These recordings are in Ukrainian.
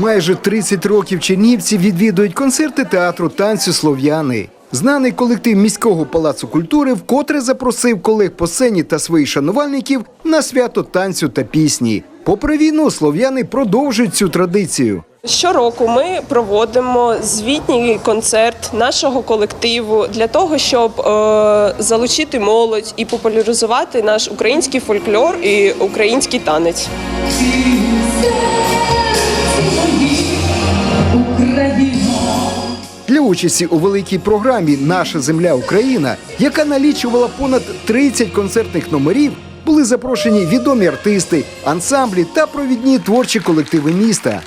Майже 30 років чернівці відвідують концерти театру танцю Слов'яни. Знаний колектив міського палацу культури вкотре запросив колег по сцені та своїх шанувальників на свято танцю та пісні. Попри війну, слов'яни продовжують цю традицію. Щороку ми проводимо звітній концерт нашого колективу для того, щоб е, залучити молодь і популяризувати наш український фольклор і український танець. Для участі у великій програмі Наша земля Україна, яка налічувала понад 30 концертних номерів, були запрошені відомі артисти, ансамблі та провідні творчі колективи міста.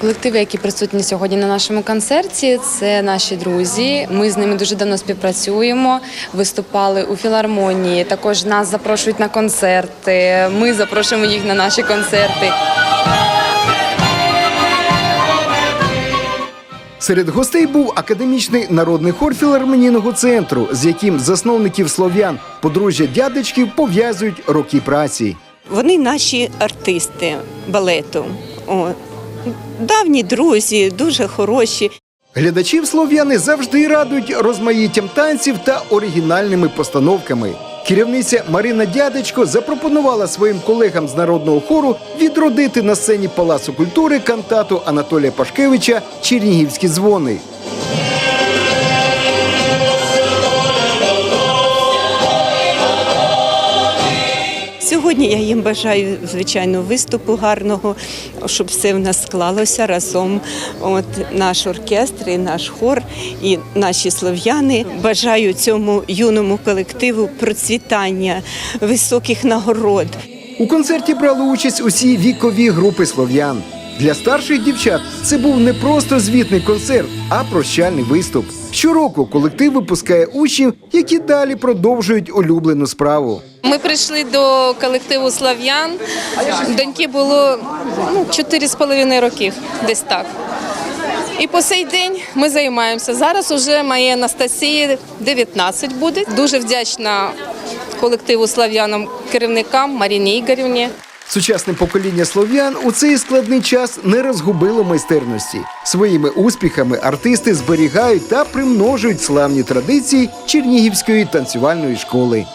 Колективи, які присутні сьогодні на нашому концерті, це наші друзі. Ми з ними дуже давно співпрацюємо. Виступали у філармонії. Також нас запрошують на концерти. Ми запрошуємо їх на наші концерти. Серед гостей був академічний народний хор філармонійного центру, з яким засновників слов'ян подружжя дядечків пов'язують роки праці. Вони наші артисти балету. О, давні друзі, дуже хороші. Глядачів слов'яни завжди радують розмаїттям танців та оригінальними постановками. Керівниця Марина Дядечко запропонувала своїм колегам з народного хору відродити на сцені Палацу культури кантату Анатолія Пашкевича Чернігівські дзвони. Сьогодні я їм бажаю звичайно виступу гарного, щоб все в нас склалося разом. От наш оркестр, і наш хор, і наші слов'яни. Бажаю цьому юному колективу процвітання, високих нагород. У концерті брали участь усі вікові групи слов'ян. Для старших дівчат це був не просто звітний концерт, а прощальний виступ. Щороку колектив випускає учнів, які далі продовжують улюблену справу. Ми прийшли до колективу Слав'ян. Доньки було ну, 4,5 років, десь так. І по сей день ми займаємося. Зараз уже моїй Анастасії 19 буде. Дуже вдячна колективу Слав'янам керівникам Маріні Ігорівні. Сучасне покоління слов'ян у цей складний час не розгубило майстерності. Своїми успіхами артисти зберігають та примножують славні традиції Чернігівської танцювальної школи.